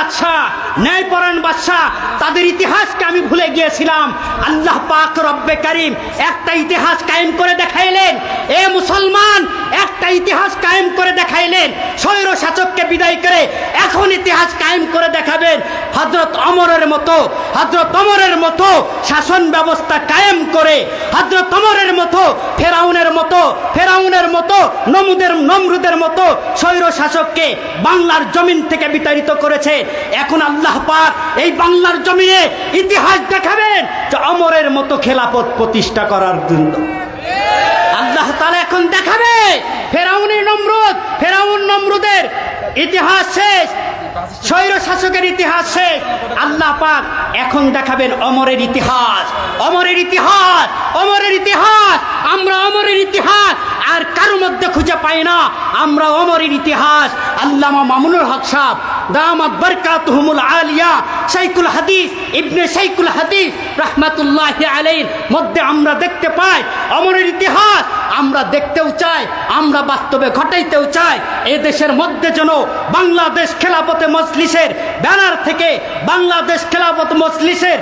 বাদশাহ, ন্যায়পরায়ণ বাদশাহ, তাদের ইতিহাসকে আমি ভুলে গিয়েছিলাম। আল্লাহ পাক রব্বে করিম একটা ইতিহাস কায়েম করে দেখাইলেন। এ মুসলমান একটা ইতিহাস কায়েম করে দেখাইলেন, স্বৈর শাসককে বিদায় করে এখন ইতিহাস কায়েম করে দেখাবেন। হজরত অমরের মতো হজরত অমরের মতো শাসন ব্যবস্থা কায়েম করে হজরত অমরের মতো ফেরাউনের মতো ফেরাউনের মতো নমুদের, নমরুদের মতো স্বৈর শাসককে বাংলার জমিন থেকে বিতাড়িত করেছে। এখন আল্লাহ পাক এই বাংলার জমিনে ইতিহাস দেখাবেন যে অমরের মতো খেলাপথ প্রতিষ্ঠা করার জন্য। আল্লাহ তাআলা এখন দেখাবে। ফেরাউনের নমরুদ, ফেরাউন নমরুদের ইতিহাস শেষ, স্বৈর শাসকের ইতিহাস শেষ। আল্লাহ পাক এখন দেখাবেন অমরের ইতিহাস। অমরের ইতিহাস অমরের ইতিহাস, আমরা অমরের ইতিহাস, আর কারও মধ্যে খুঁজে পাই না। আমরা অমরের ইতিহাস। আল্লামা মামুনুল হক সাহ দামাত বরকাতুহুমুল আলিয়া শাইকুল হাদিস, ইবনে শাইকুল হাদিস রাহমাতুল্লাহ আলাইহির মধ্যে আমরা দেখতে পাই অমরের ইতিহাস আমরা দেখতেও চাই, আমরা বাস্তবে ঘটাইতেও চাই। এ দেশের মধ্যে যেন বাংলাদেশ খেলাপথে মজলিসের ব্যানার থেকে বাংলাদেশ খেলাপথ মজলিসের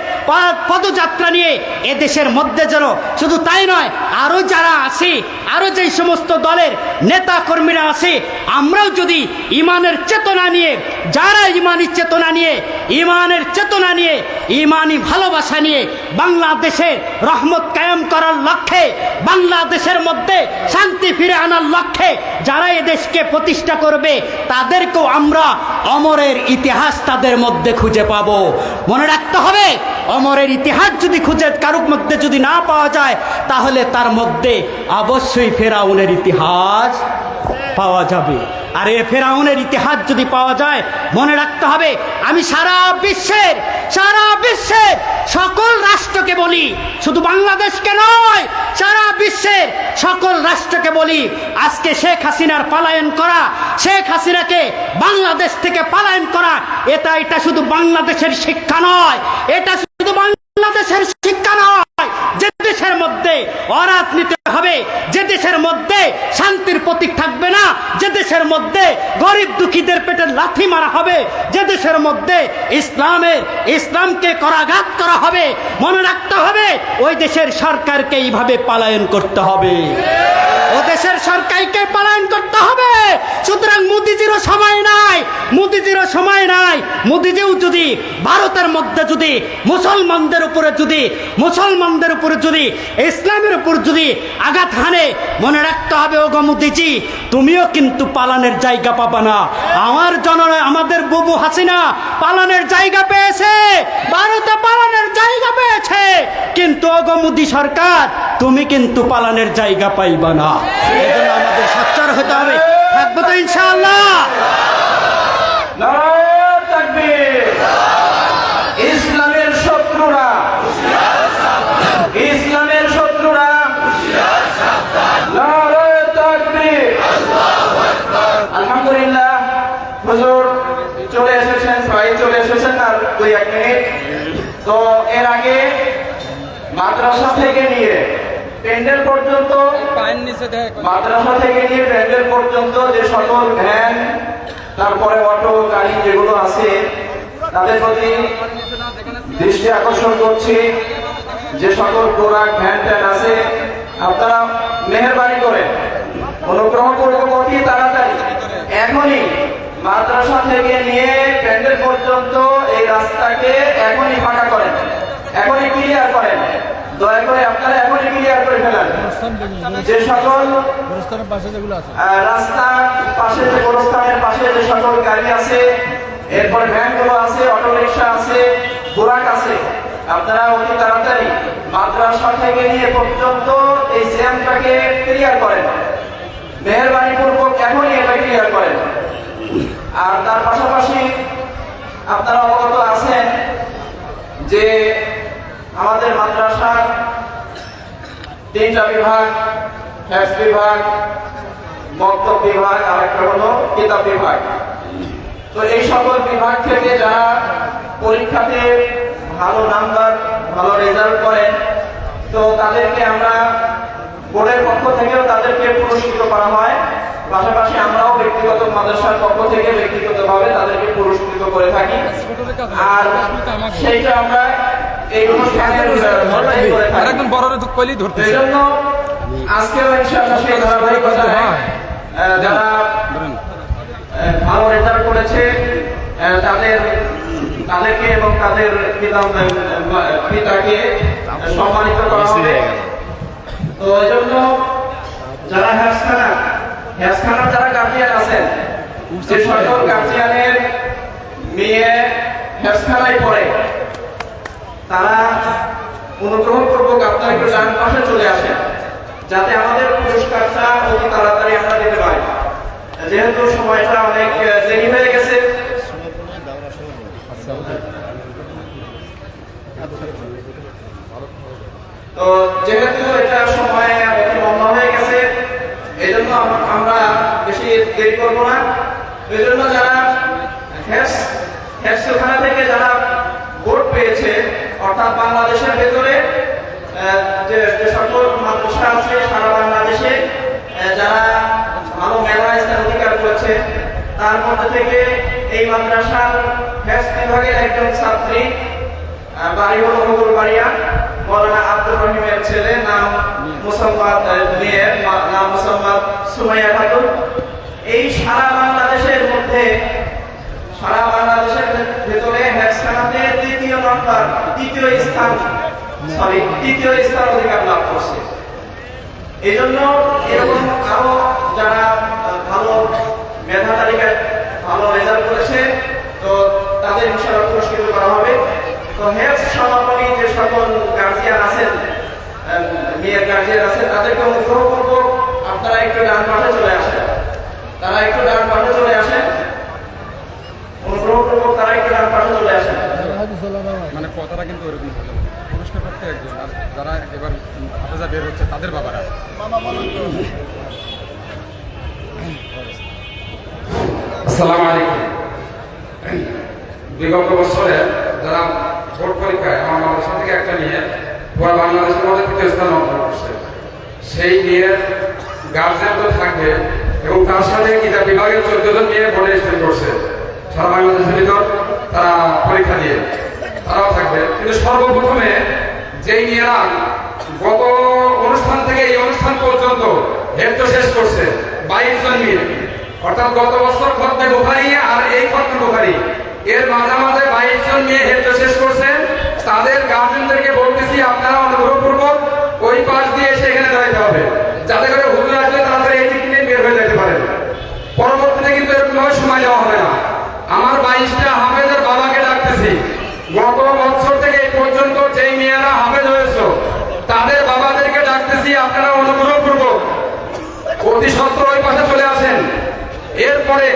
পদযাত্রা নিয়ে এ দেশের মধ্যে যেন শুধু তাই নয়, আরও যারা আছে, আরও যেই সমস্ত দলের নেতা কর্মীরা আছে, আমরাও যদি ইমানের চেতনা নিয়ে, যারা ইমানি চেতনা নিয়ে, ইমানের চেতনা নিয়ে, ইমানি ভালোবাসা নিয়ে বাংলাদেশের রহমত কায়েম করার লক্ষ্যে, বাংলাদেশের মধ্যে শান্তি ফিরে আনার লক্ষ্যে যারা এ দেশকে প্রতিষ্ঠা করবে, তাদেরকেও আমরা অমরের ইতিহাস তাদের মধ্যে খুঁজে পাবো। মনে রাখতে হবে, অমরের ইতিহাস যদি খুঁজে কারুর মধ্যে যদি না পাওয়া যায়, তাহলে তার মধ্যে অবশ্যই ফেরাউনের ইতিহাস পাওয়া যাবে। আর এ ফেরাউনের ইতিহাস যদি পাওয়া যায়, মনে রাখতে হবে, আমি সারা বিশ্বের সারা বিশ্বের সকল রাষ্ট্রকে বলি, শুধু বাংলাদেশকে নয়, সারা বিশ্বের সকল রাষ্ট্রকে বলি, আজকে শেখ হাসিনার পলায়ন করা, শেখ হাসিনাকে বাংলাদেশ থেকে পলায়ন করা, এটা এটা শুধু বাংলাদেশের শিক্ষা নয়, এটা শুধু বাংলাদেশের শিক্ষা মধ্যে অরাজনীতি হবে, যে দেশের মধ্যে শান্তির প্রতীক থাকবে না, যে দেশের মধ্যে গরিব দুঃখীদের পেটে লাথি মারা হবে, যে দেশের মধ্যে ইসলামের, ইসলামকে করাঘাত করা হবে, মনে রাখতে হবে ওই দেশের সরকারকে এইভাবে পালায়ন করতে হবে। ও দেশের সরকারকে পালায়ন করতে হবে। সুতরাং মোদিজিরও সময় নাই, মোদিজিরও সময় নাই। মোদিজিও যদি ভারতের মধ্যে যদি মুসলমানদের উপরে যদি, মুসলমানদের উপরে যদি ইসলামের উপর যদি আঘাত হানে, মনে রাখতে হবে ও গমুদিজি তুমিও কিন্তু পালানের জায়গা পাবা না। আমার জন আমাদের বুবু হাসিনা পালানের জায়গা পেয়েছে, ভারতে পালানের জায়গা পেয়েছে। কিন্তু অগমুদি সরকার, তুমি কিন্তু পালানের জায়গা পাইবা না। এজন্য আমাদের সচ্চার হতে হবে। থাকব তো ইনশাআল্লাহ নারায়ণ তাকবীর ইসলামের শত্রুরা ইসলামের শত্রুরা নারায়ণ তাকবীর আলহামদুলিল্লাহ হুজুর চলে এসেছেন প্রায় চলে এসেছেন আর দুই তো এর আগে মাদ্রাসা থেকে নিয়ে প্যান্ডেল পর্যন্ত, মাদ্রাসা থেকে নিয়ে প্যান্ডেল পর্যন্ত যে সকল ভ্যান, তারপরে অটো, গাড়ি যেগুলো আছে, তাদের প্রতি দৃষ্টি আকর্ষণ করছি। যে সকল প্রোডাক্ট ভ্যান, ট্যান আছে, আপনারা মেহরবানি করে অনুগ্রহ করব অতি তাড়াতাড়ি, এখনই মাদ্রাসা থেকে নিয়ে প্যান্ডেল পর্যন্ত এই রাস্তাকে এখনই ফাঁকা করেন। এখনই ক্লিয়ার করেন। দয়া করে আপনারা এখনই ক্লিয়ার করে ফেলেন। যে সকল রাস্তার পাশে যে গোরস্থানের পাশে যে সকল গাড়ি আছে, এরপর ভ্যানগুলো আছে অটো রিক্সা আছে, বোরাক আছে, আপনারা অতি তাড়াতাড়ি মাদ্রাসা থেকে নিয়ে পর্যন্ত এই জ্যামটাকে ক্লিয়ার করেন। মেহরবানি পূর্বক এখনই এটা ক্লিয়ার করেন। আর তার পাশাপাশি আপনারা অবগত আছেন যে আমাদের মাদ্রাসার তিনটা বিভাগ হেফ বিভাগ, মক্তব বিভাগ, আর একটা হলো কিতাব বিভাগ। তো এই সকল বিভাগ থেকে যারা পরীক্ষাতে ভালো নাম্বার, ভালো রেজাল্ট করেন, তো তাদেরকে আমরা বোর্ডের পক্ষ থেকেও তাদেরকে পুরস্কৃত করা হয়। পাশাপাশি আমরাও ব্যক্তিগত মাদ্রাসার পক্ষ থেকে ব্যক্তিগতভাবে তাদেরকে পুরস্কৃত করে থাকি। আর সেইটা আমরা এই অনুষ্ঠানের করে থাকি। একদম বড় কইলেই এই জন্য আজকেও ইনশাআল্লাহ সেই ধারাবাহিকতায় যারা ভালো রেজাল্ট করেছে আহ, তাদের তাদেরকে এবং তাদের পিতা পিতাকে সম্মানিত করা হবে। তো এই জন্য যারা হ্যাসখানা যারা গার্জিয়ান আছেন যে সকল গার্জিয়ানের মেয়ে পড়ে তারা অনুগ্রহ আপনারা একটু ডান পাশে চলে আসেন যাতে আমাদের পুরস্কারটা অতি তাড়াতাড়ি আমরা দিতে পারি। যেহেতু সময়টা অনেক দেরি হয়ে গেছে। তো যেহেতু এটা সময় অতিক্রম হয়ে গেছে এই জন্য আম- আমরা বেশি দেরি করব না। এই জন্য যারা হ্যাস থেকে যারা ভোট পেয়েছে, অর্থাৎ বাংলাদেশের ভেতরে যে সকল মাদ্রাসা আছে সারা বাংলাদেশে যারা ভালো মেধা স্থান অধিকার করেছে, তার মধ্যে থেকে এই মাদ্রাসার হ্যাস বিভাগের একজন ছাত্রী বাড়ি হলো বাড়িয়া, মৌলানা আব্দুর রহিমের ছেলে, নাম মুসাম্মাদ মেয়ের নাম মুসাম্মাদ সুমাইয়া খাতুন। এই সারা বাংলাদেশের মধ্যে, সারা বাংলাদেশের ভেতরে হ্যাক্সখানাতে তৃতীয় নম্বর, তৃতীয় স্থান সরি তৃতীয় স্থান অধিকার লাভ করছে। এই জন্য এরকম আরও যারা ভালো মেধা তালিকায় ভালো রেজাল্ট করেছে, তো তাদের ইনশাআল্লাহ পুরস্কৃত করা হবে। তো হেলথ সমাপনী যে সকল গার্জিয়ান আছেন মেয়ের গার্জিয়ান আছেন, তাদেরকে অনুগ্রহ করব। আপনারা একটু ডান পাশে চলে আসেন। তারা একটু ডান পাশে চলে আসেন অনুগ্রহ করব তারা একটু ডান পাশে চলে আসেন মানে কথাটা কিন্তু ওরকম হলো। পুরস্কার প্রাপ্ত একজন আর যারা এবার হাফেজা বের হচ্ছে তাদের বাবারা। আসসালামু আলাইকুম। বিগত বছরে যারা ভোট পরীক্ষায় আমার মাদ্রাসা থেকে একটা নিয়ে পুরো বাংলাদেশের মধ্যে তৃতীয় স্থান অর্জন করছে। সেই নিয়ে গার্জেন তো থাকবে এবং তার সাথে কিতাব বিভাগের চোদ্দ জন নিয়ে বোর্ডে স্ট্যান্ড করছে। সারা বাংলাদেশের ভিতর তারা পরীক্ষা দিয়ে তারাও থাকবে। কিন্তু সর্বপ্রথমে যেই মেয়েরা গত অনুষ্ঠান থেকে এই অনুষ্ঠান পর্যন্ত হেড শেষ করছে, বাইশ জন মেয়ে অর্থাৎ গত বছর খদ্দে বোখারি আর এই খদ্দে বোখারি। এর মাঝামাঝে বাইশ জন মেয়ে হেড শেষ করছে। তাদের গার্জেনদেরকে বলতেছি, আপনারা অনুগ্রহপূর্বক ওই পাশ দিয়ে এসে এখানে দাঁড়াতে হবে। যাতে করে হুজুর আসলে তাড়াতাড়ি এই দিক নিয়ে বের হয়ে যেতে পারেন পরবর্তীতে কিন্তু এরকম ভাবে সময় দেওয়া হবে না। আমার বাইশটা হাফেজের বাবাকে ডাকতেছি। গত বছর থেকে এই পর্যন্ত যেই মেয়েরা হাফেজ হয়েছে, তাদের বাবাদেরকে ডাকতেছি, আপনারা অনুগ্রহপূর্বক অতি সত্তর ওই পাশে চলে আসেন। এরপরে।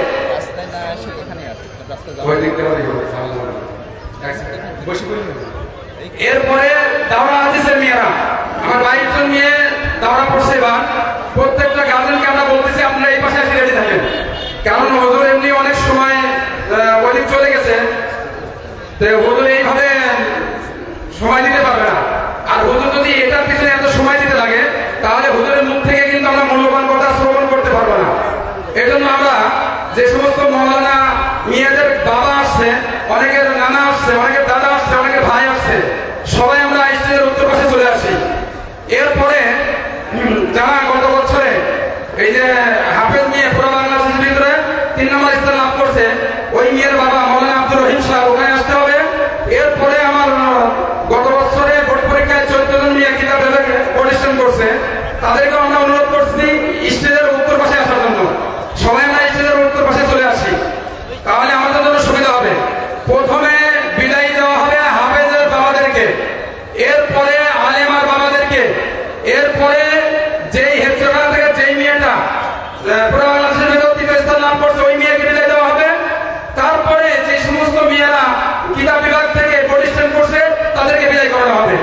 এরপরে দাওরা হাদিসের মেয়েরা। আমার বাইশ জন মেয়ে দাওরা পড়ছে এবার। প্রত্যেকটা গার্জেনকে আমরা বলতেছি, আপনারা এই পাশে এসে রেডি থাকেন। কারণ হজুর এমনি অনেক সময় ওইদিক চলে গেছে। তো হজুর এইভাবে সময় দিতে পারবে না আর হুজুর যদি এটার পিছনে এত সময় দিতে লাগে তাহলে হুজুরের মুখ থেকে কিন্তু আমরা মূল্যবান কথা শ্রবণ করতে পারব না এই জন্য আমরা যে সমস্ত মৌলানা মেয়েদের বাবা আসছে অনেকের নানা আসছে অনেকের দাদা আসছে অনেকের ভাই আসছে সবাই আমরা স্টেজের উত্তর পাশে চলে আসি এরপরে হুম, যারা গত বছরে এই যে হাফেজ মেয়ে পুরো বাংলাদেশের ভিতরে তিন নম্বর স্থান লাভ করছে ওই মেয়ের বাবা মৌলানা আব্দুর রহিম সাহেব ওখানে আসতে হবে এরপরে আমার আহ, গত বছরে বোর্ড পরীক্ষায় চোদ্দ জন মেয়ে কিতাব পরিশ্রম করছে তাদেরকে আমরা অনুরোধ করছি স্টেজের উত্তর পাশে আসার জন্য সবাই আমরা স্টেজের উত্তর পাশে চলে আসি তাহলে আমাদের জন্য সুবিধা হবে প্রথমে বিদায় দেওয়া হবে হাফেজের বাবাদেরকে এরপরে আলেমার বাবাদেরকে এরপরে যেই হেফজখানা থেকে যেই মেয়েটা আহ, পুরো বাংলাদেশের ভেতর তৃতীয় স্থান লাভ করছে ওই মেয়েকে বিদায় দেওয়া হবে তারপরে যে সমস্ত মেয়েরা কিতাব বিভাগ থেকে প্রতিষ্ঠান করছে তাদেরকে বিদায় করানো হবে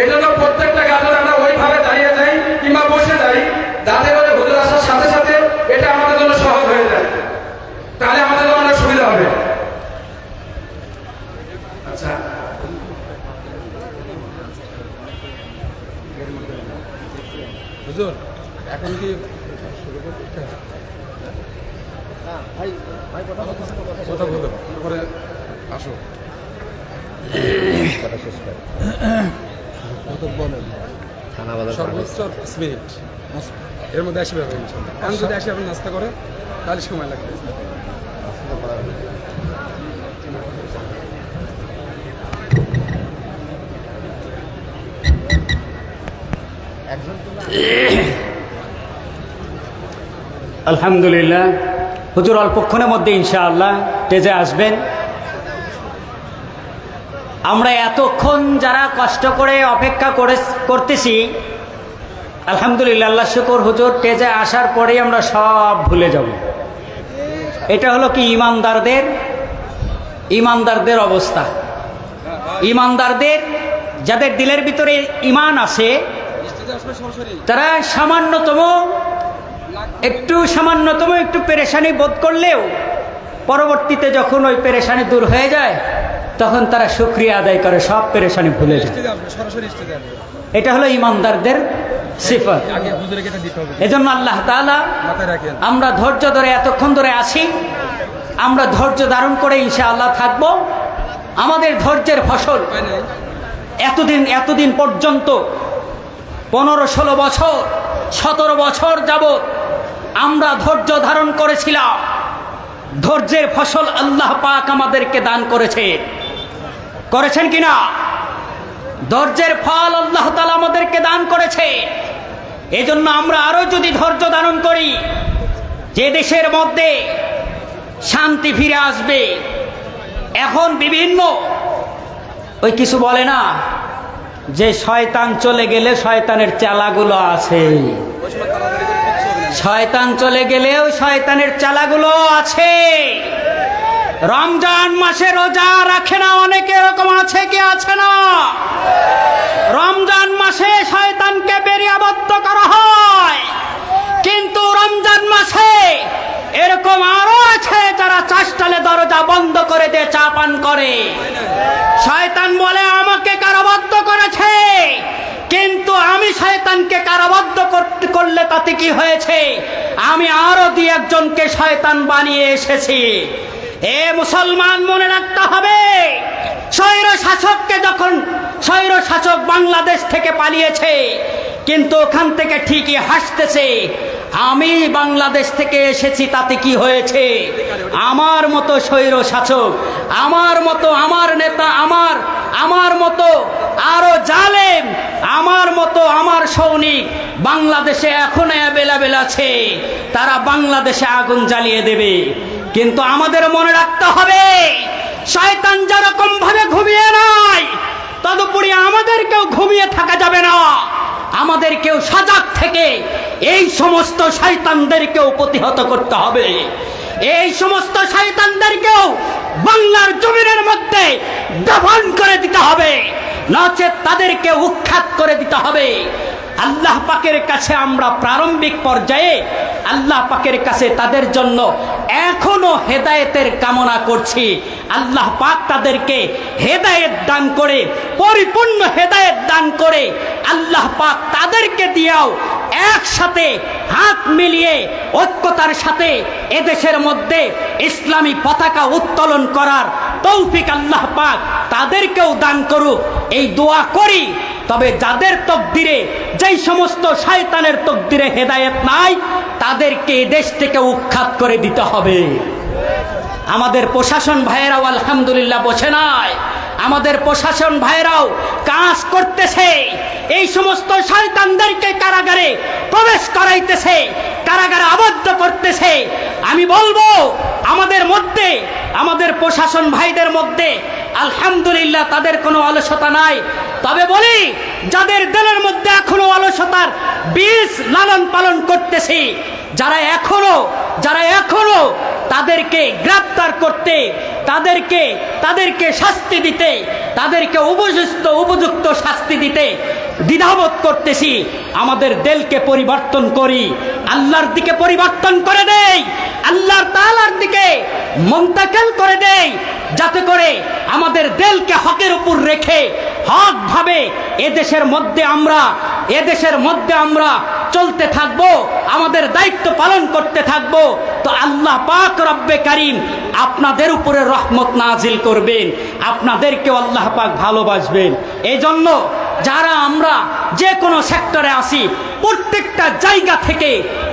এই জন্য প্রত্যেকটা গাজন আমরা ওইভাবে দাঁড়িয়ে যাই কিংবা বসে যাই যাতে করে হুজুর আসার সাথে সাথে এটা আমাদের জন্য সহজ হয়ে যায় তাহলে আমাদের জন্য অনেক সুবিধা হবে আচ্ছা হুজুর এখন কি শুরু করতে কথা বলো তারপরে আসো মিনিট। এর মধ্যে আসবে যদি আপনি নাস্তা করে তাহলে সময় লাগবে। আলহামদুলিল্লাহ। হুজুর অল্পক্ষণের মধ্যে ইনশাআল্লাহ টেজে আসবেন। আমরা এতক্ষণ যারা কষ্ট করে অপেক্ষা করে করতেছি আলহামদুলিল্লাহ, আল্লাহ শুকর, হুজুর টেজে আসার পরেই আমরা সব ভুলে যাব। এটা হলো কি, ইমানদারদের ইমানদারদের অবস্থা। ইমানদারদের যাদের দিলের ভিতরে ইমান আছে, তারা সামান্যতম, একটু সামান্যতম, একটু পেরেশানি বোধ করলেও পরবর্তীতে যখন ওই পেরেশানি দূর হয়ে যায়, তখন তারা সুক্রিয়া আদায় করে, সব পেরেশানি ভুলে যায়। এটা হলো ইমানদারদের সিফত। এজন্য আল্লাহ তাআলা আমরা ধৈর্য ধরে এতক্ষণ ধরে আছি আমরা ধৈর্য ধারণ করে ইনশাআল্লাহ থাকব। আমাদের ধৈর্যের ফসল এতদিন এতদিন পর্যন্ত পনেরো ষোলো বছর সতেরো বছর যাবৎ আমরা ধৈর্য ধারণ করেছিলাম। ধৈর্যের ফসল আল্লাহ পাক আমাদেরকে দান করেছে। করেছেন কিনা? ধৈর্যের ফল আল্লাহ তালা আমাদেরকে দান করেছে। এজন্য আমরা আরও যদি ধৈর্য ধারণ করি, যে দেশের মধ্যে শান্তি ফিরে আসবে, এখন বিভিন্ন, ওই কিছু বলে না, যে শয়তান চলে গেলে শয়তানের চালাগুলো আছে। শয়তান চলে গেলেও শয়তানের চালাগুলো আছে। রমজান মাসে রোজা রাখে না, অনেকে এরকম আছে কি আছে না? রমজান মাসে শয়তানকে বেরিয়ে আবদ্ধ করা হয়। কিন্তু রমজান মাসে এরকম আরও আছে যারা চাষটালে দরজা বন্ধ করে দিয়ে চা পান করে। শয়তান বলে, আমাকে কারাবদ্ধ করেছে। কিন্তু আমি শয়তানকে কারাবদ্ধ করলে তাতে কি হয়েছে? আমি আরও দুই একজনকে শয়তান বানিয়ে এসেছি। এ মুসলমান মনে রাখতে হবে। স্বৈর শাসককে যখন, স্বৈর শাসক বাংলাদেশ থেকে পালিয়েছে, কিন্তু ওখান থেকে ঠিকই হাসতেছে, আমি বাংলাদেশ থেকে এসেছি, তাতে কি হয়েছে? আমার মতো স্বৈর শাসক, আমার মতো আমার নেতা, আমার আমার মতো আরও জালেম, আমার মতো আমার সৈনিক বাংলাদেশে এখন অ্যাভেলেবেল আছে। তারা বাংলাদেশে আগুন জ্বালিয়ে দেবে। কিন্তু আমাদের মনে রাখতে হবে, শয়তান যেরকম ভাবে ঘুমিয়ে নাই তদুপরি আমাদেরকেও ঘুমিয়ে থাকা যাবে না। আমাদেরকেও সজাগ থেকে এই সমস্ত শয়তানদেরকেও প্রতিহত করতে হবে। এই সমস্ত শয়তানদেরকেও বাংলার জমিনের মধ্যে দফন করে দিতে হবে, নচেত তাদেরকে উৎখাত করে দিতে হবে। আল্লাহ পাকের কাছে আমরা প্রারম্ভিক পর্যায়ে আল্লাহ পাকের কাছে তাদের জন্য এখনও হেদায়েতের কামনা করছি। আল্লাহ পাক তাদেরকে হেদায়েত দান করে, পরিপূর্ণ হেদায়েত দান করে আল্লাহ পাক তাদেরকে দিয়েও একসাথে হাত মিলিয়ে ঐক্যতার সাথে এদেশের মধ্যে ইসলামী পতাকা উত্তোলন করার তৌফিক আল্লাহ পাক তাদেরকেও দান করুক। এই দোয়া করি, তবে যাদের তকদিরে, যেই সমস্ত শয়তানের তকদিরে হেদায়েত নাই, তাদেরকে দেশ থেকে উৎখাত করে দিতে হবে। আমাদের প্রশাসন ভাইয়েরাও আলহামদুলিল্লাহ বসে নাই। আমাদের প্রশাসন ভাইয়েরাও কাজ করতেছে। এই সমস্ত শয়তানদেরকে কারাগারে প্রবেশ করাইতেছে, কারাগারে আবদ্ধ করতেছে। আমি বলব প্রশাসন ভাইদের মধ্যে আলহামদুলিল্লাহ তাদের কোনো অলসতা নাই। তবে বলি, যাদের দিলের মধ্যে এখনও অলসতার বীজ লালন পালন করতেছি, যারা এখনও যারা এখনও তাদেরকে গ্রেপ্তার করতে, তাদেরকে তাদেরকে শাস্তি দিতে, তাদেরকে উপযুক্ত উপযুক্ত শাস্তি দিতে দ্বিধাবোধ করতেছি, আমাদের দেলকে পরিবর্তন করি, আল্লাহর দিকে পরিবর্তন করে দেই, আল্লাহর তালার দিকে মন্তাকেল করে দেই, যাতে করে আমাদের দেলকে হকের উপর রেখে হক ভাবে এদেশের মধ্যে আমরা, এদেশের মধ্যে আমরা চলতে থাকব, আমাদের দায়িত্ব পালন করতে থাকব, তো আল্লাহ পাক রব্বে কারিম আপনাদের উপরে রহমত নাজিল করবেন, আপনাদেরকেও আল্লাহ পাক ভালোবাসবেন। এই জন্য যারা আমরা যে কোনো সেক্টরে আসি প্রত্যেকটা জায়গা থেকে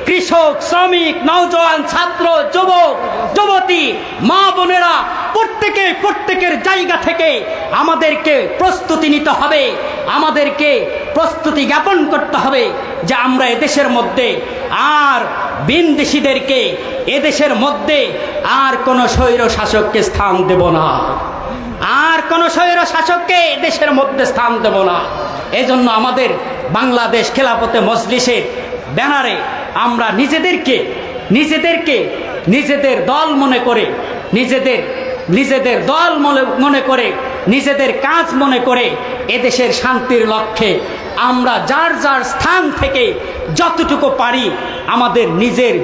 কৃষক, শ্রমিক, নওজোয়ান, ছাত্র, যুবক, যুবতী, মা বোনেরা প্রত্যেকে প্রত্যেকের জায়গা থেকে আমাদেরকে প্রস্তুতি নিতে হবে, আমাদেরকে প্রস্তুতি জ্ঞাপন করতে হবে যে আমরা এদেশের মধ্যে আর বিনদেশিদেরকে এদেশের মধ্যে আর কোনো স্বৈর শাসককে স্থান দেব না। আর কোনো স্বৈর শাসককে দেশের মধ্যে স্থান দেব না। এই জন্য আমাদের বাংলাদেশ খেলাপথে মজলিসের ব্যানারে আমরা নিজেদেরকে নিজেদেরকে নিজেদের দল মনে করে, নিজেদের নিজেদের দল মনে করে, নিজেদের কাজ মনে করে এদেশের শান্তির লক্ষ্যে আমরা যার যার স্থান থেকে যতটুকু পারি আমাদের নিজের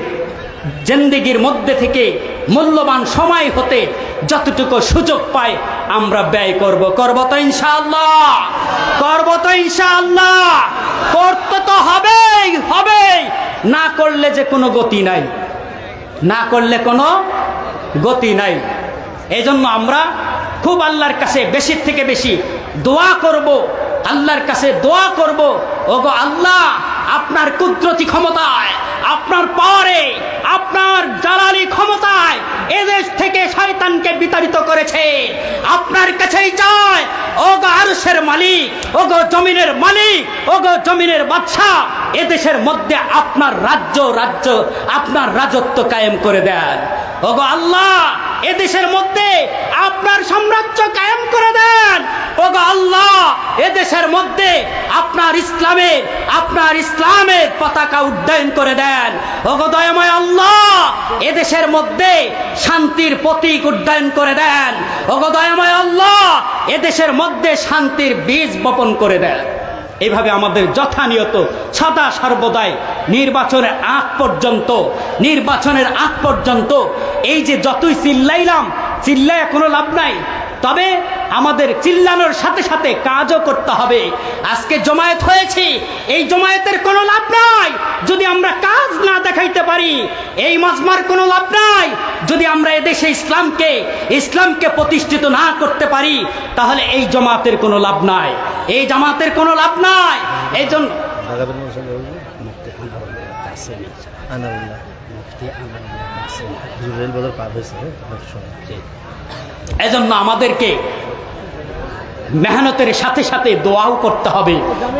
জিন্দিগির মধ্যে থেকে মূল্যবান সময় হতে যতটুকু সুযোগ পাই আমরা ব্যয় করব করব তো ইনশাআল্লাহ। করব তো ইনশাআল্লাহ। করতে তো হবেই হবেই। না করলে যে কোনো গতি নাই। না করলে কোনো গতি নাই। এই জন্য আমরা খুব আল্লাহর কাছে বেশির থেকে বেশি দোয়া করব, আল্লাহর কাছে দোয়া করব। ওগো আল্লাহ, আপনার কুদরতি ক্ষমতায়, আপনার পাওয়ারে, আপনার জালালি ক্ষমতায় এদেশ থেকে শয়তানকে বিতাড়িত করেছে। আপনার কাছেই চায়। ও গো আরসের মালিক ও গো জমিনের মালিক ও গো জমিনের বাদশাহ, এদেশের মধ্যে আপনার রাজ্য রাজ্য আপনার রাজত্ব কায়েম করে দেন। ও গো আল্লাহ এদেশের মধ্যে আপনার সাম্রাজ্য কায়েম করে দেন। ওগো আল্লাহ, এদেশের মধ্যে আপনার ইসলামের আপনার ইসলামের পতাকা উড্ডয়ন করে দেন। ওগো দয়াময় আল্লাহ, এদেশের মধ্যে শান্তির প্রতীক উড্ডয়ন করে দেন। ওগো দয়াময় আল্লাহ, এদেশের মধ্যে শান্তির বীজ বপন করে দেন। এভাবে আমাদের যথানিয়ত সদা সর্বদাই নির্বাচনের আগ পর্যন্ত, নির্বাচনের আগ পর্যন্ত এই যে যতই চিল্লাইলাম, চিল্লায় কোনো লাভ নাই। তবে আমাদের চিল্লানোর সাথে সাথে কাজও করতে হবে। আজকে জমায়েত হয়েছি, এই জমায়েতের কোনো লাভ নাই। যদি আমরা কাজ না দেখাইতে পারি, এই মজমার কোনো লাভ নাই। যদি আমরা এদেশে ইসলামকে ইসলামকে প্রতিষ্ঠিত না করতে পারি, তাহলে এই জমাতের কোনো লাভ নাই। এই জামাতের কোনো লাভ নাই। এই জন্য রেল বাজার পার হয়েছে এজন্য আমাদেরকে মেহনতের সাথে সাথে দোয়াও করতে হবে।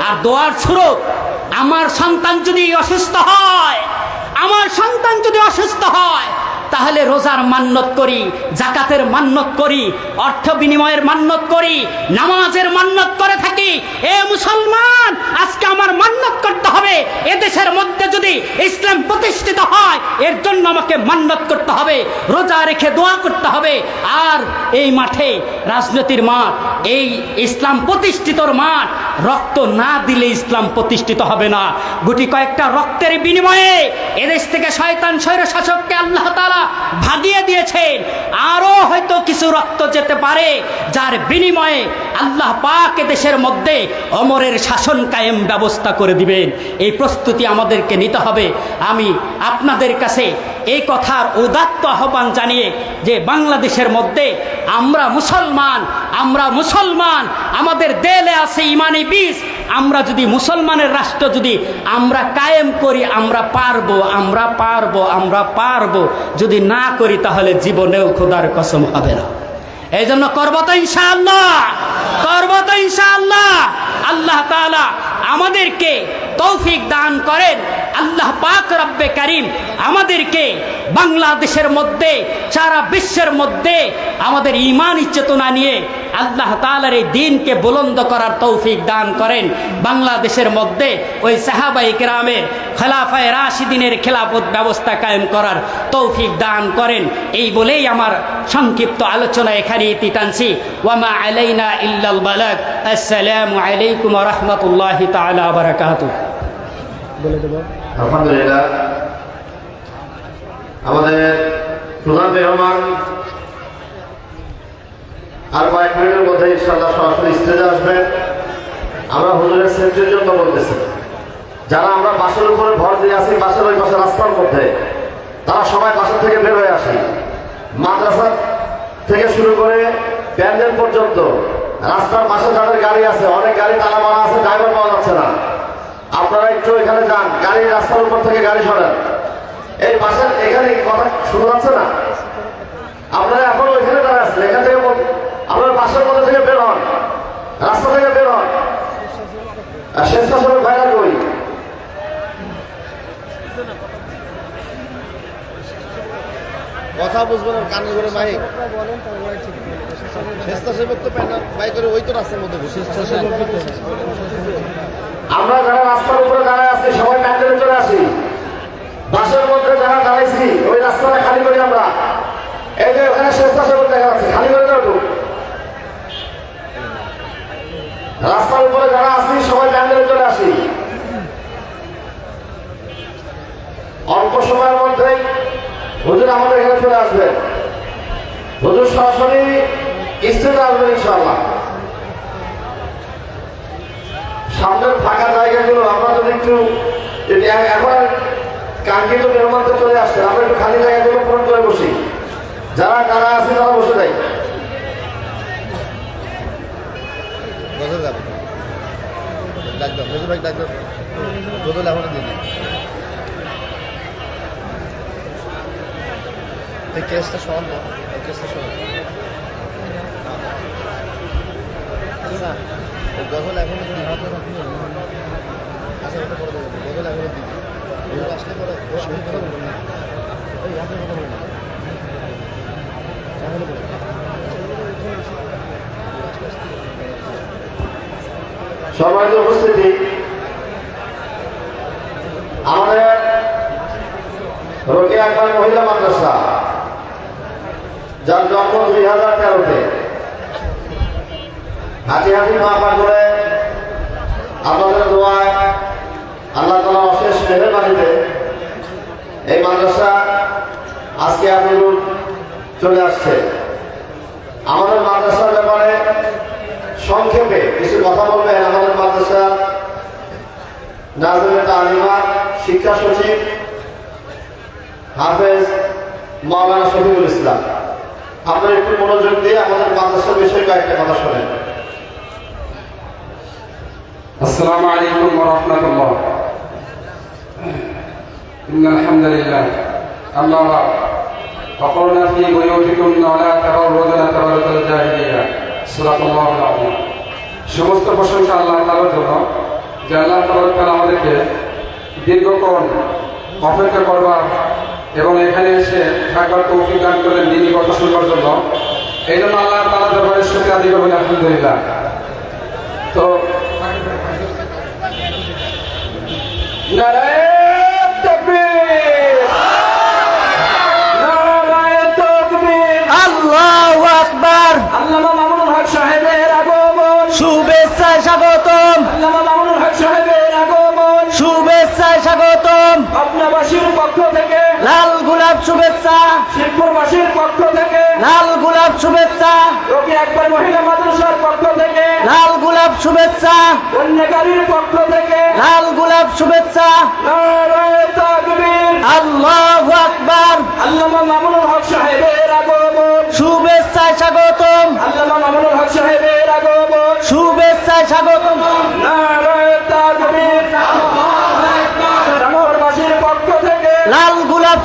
আর দোয়ার স্রোত, আমার সন্তান যদি অসুস্থ হয়, আমার সন্তান যদি অসুস্থ হয় তাহলে রোজার মান্যত করি জাকাতের মান্যত করি, অর্থ বিনিময়ের মান্যত করি, নামাজের মান্যত করে থাকি। এ মুসলমান, আজকে আমার মান্যত করতে হবে। এদেশের মধ্যে যদি ইসলাম প্রতিষ্ঠিত হয়, এর জন্য আমাকে মান্যত করতে হবে, রোজা রেখে দোয়া করতে হবে। আর এই মাঠে রাজনীতির মাঠ, এই ইসলাম প্রতিষ্ঠিতর মাঠ রক্ত না দিলে ইসলাম প্রতিষ্ঠিত হবে না। গুটি কয়েকটা রক্তের বিনিময়ে এদেশ থেকে শয়তান স্বৈর শাসককে আল্লাহ তালা ভাগিয়ে দিয়েছেন। আরও হয়তো কিছু রক্ত যেতে পারে, যার বিনিময়ে আল্লাহ পাক দেশের মধ্যে অমরের শাসন কায়েম ব্যবস্থা করে দিবেন। এই প্রস্তুতি আমাদেরকে নিতে হবে। আমি আপনাদের কাছে এই কথার উদাত্ত আহ্বান জানিয়ে যে বাংলাদেশের মধ্যে আমরা মুসলমান আমরা মুসলমান, আমাদের দেলে আছে ইমানি বীজ, আমরা যদি মুসলমানের রাষ্ট্র যদি আমরা কায়েম করি, আমরা পারব আমরা পারব আমরা পারব। যদি না করি, তাহলে জীবনেও খোদার কসম হবে না। এই জন্য করব তো ইনশাআল্লাহ, করব তো ইনশাআল্লাহ। আল্লাহ তাআলা আমাদেরকে তৌফিক দান করেন। আল্লাহ পাক রব্বে করিম আমাদেরকে বাংলাদেশের মধ্যে, সারা বিশ্বের মধ্যে আমাদের ইমানি চেতনা নিয়ে আল্লাহ তালার এই দিনকে বুলন্দ করার তৌফিক দান করেন। বাংলাদেশের মধ্যে ওই সাহাবাই কেরামের খেলাফায় রাশিদিনের খেলাফত ব্যবস্থা কায়েম করার তৌফিক দান করেন। এই বলেই আমার সংক্ষিপ্ত আলোচনা এখানে ইতি টানছি ওয়ামা আলাইনা ইল্লাল বালাক আসসালামু আলাইকুম রহমতুল্লাহি তাআলা বারাকাতুহু। বলে দেবো। আলহামদুলিল্লাহ। আমাদের প্রধান মেহমান আর কয়েক মিনিটের মধ্যে ইনশাল্লাহ সরাসরি স্টেজে আসবেন। আমরা হুজুরের সেফটির জন্য বলতেছি, যারা আমরা বাসের উপরে ভর দিয়ে আসি, বাসের ওই পাশে রাস্তার মধ্যে, তারা সবাই বাসা থেকে বের হয়ে আসে। মাদ্রাসা থেকে শুরু করে প্যান্ডেল পর্যন্ত, রাস্তার পাশে যাদের গাড়ি আছে, অনেক গাড়ি তালা মারা আছে, ড্রাইভার পাওয়া যাচ্ছে না। আপনারা একটু এখানে যান গাড়ি রাস্তার উপর থেকে গাড়ি সরান। এই বাসের এখানে কথা শুরু যাচ্ছে না? আপনারা এখন ওইখানে দাঁড়া আছেন এখান থেকে বল- আপনার বাসের মধ্যে থেকে বের হন। রাস্তা থেকে বের হন। আর স্বেচ্ছাসেবক ভাইরা কই? কথা বুঝব না কানে করে মাইক স্বেচ্ছাসেবক তো প্যান্ডাল বাই করে ওই তো রাস্তার মধ্যে বসে। আমরা যারা রাস্তার উপরে দাঁড়ায় আছি, সবাই প্যান্ডেলে চলে আসি। বাসের মধ্যে যারা দাঁড়াইছি, ওই রাস্তাটা খালি করি আমরা। এই যে ওখানে স্বেচ্ছাসেবক দেখা যাচ্ছে, খালি করে দাও রাস্তার উপরে যারা আছি, সবাই প্যান্ডেলে চলে আসি। অল্প সময়ের মধ্যেই হুজুর আমাদের এখানে চলে আসবেন। হুজুর সরাসরি স্টেজে আসবেন ইনশাআল্লাহ। সামনের ফাঁকা জায়গাগুলো আমরা যদি একটু যদি এখন কাঙ্ক্ষিত মেহমানতে চলে আসছে আমরা একটু খালি জায়গাগুলো পূরণ করে বসি। যারা যারা আছে তারা বসে যাই কেসটা কেসটা গজল এখন আসলে ওই সম্মানিত উপস্থিতি। আমাদের রোকে একবার মহিলা মাদ্রাসা, যার জন্ম দুই হাজার তেরোতে। হাঁটি হাঁটি মা করে আপনাদের দোয়ায় আল্লাহ তালা অশেষ মেহরবানিতে এই মাদ্রাসা আজকে দূর চলে আসছে। আমাদের মাদ্রাসার ব্যাপারে সংক্ষেপে কিছু কথা বলবেন। আমাদের মাদ্রাসা নাজমে তালিমা, শিক্ষা সচিব হাফেজ মাওলানা শফিকুল ইসলাম। আপনারা একটু মনোযোগ দিয়ে আমাদের মাদ্রাসার বিষয়ে কয়েকটা কথা শোনেন। السلام عليكم ورحمة الله إن الحمد لله أما بعد وقرنا في بيوتكم ولا تبرجن تبرج الجاهلية صدق الله العظيم সমস্ত প্রশংসা আল্লাহ তাআলার জন্য যে আল্লাহ তাআলা আমাদেরকে দীর্ঘক্ষণ অপেক্ষা করবার এবং এখানে এসে থাকবার তৌফিক দান করলেন দিনই কথা শুনবার জন্য এই জন্য আল্লাহ তাআলা দরবারে শুকরিয়া আদি করবেন আলহামদুলিল্লাহ তো ¡Una vez! গোলাপ শুভেচ্ছা। শিবপুরবাসীর পক্ষ থেকে। লাল গোলাপ শুভেচ্ছা। রবি একবার মহিলা মাদ্রাসার পক্ষ থেকে। লাল গোলাপ শুভেচ্ছা। কন্যাকারীর পক্ষ থেকে। লাল গোলাপ শুভেচ্ছা। আল্লাহু আকবার। আল্লামা মামুনুল হক সাহেবের আগমন। শুভেচ্ছায় স্বাগতম। আল্লামা মামুনুল হক সাহেবের আগমন। শুভেচ্ছায় স্বাগতম। লাল গোলাপ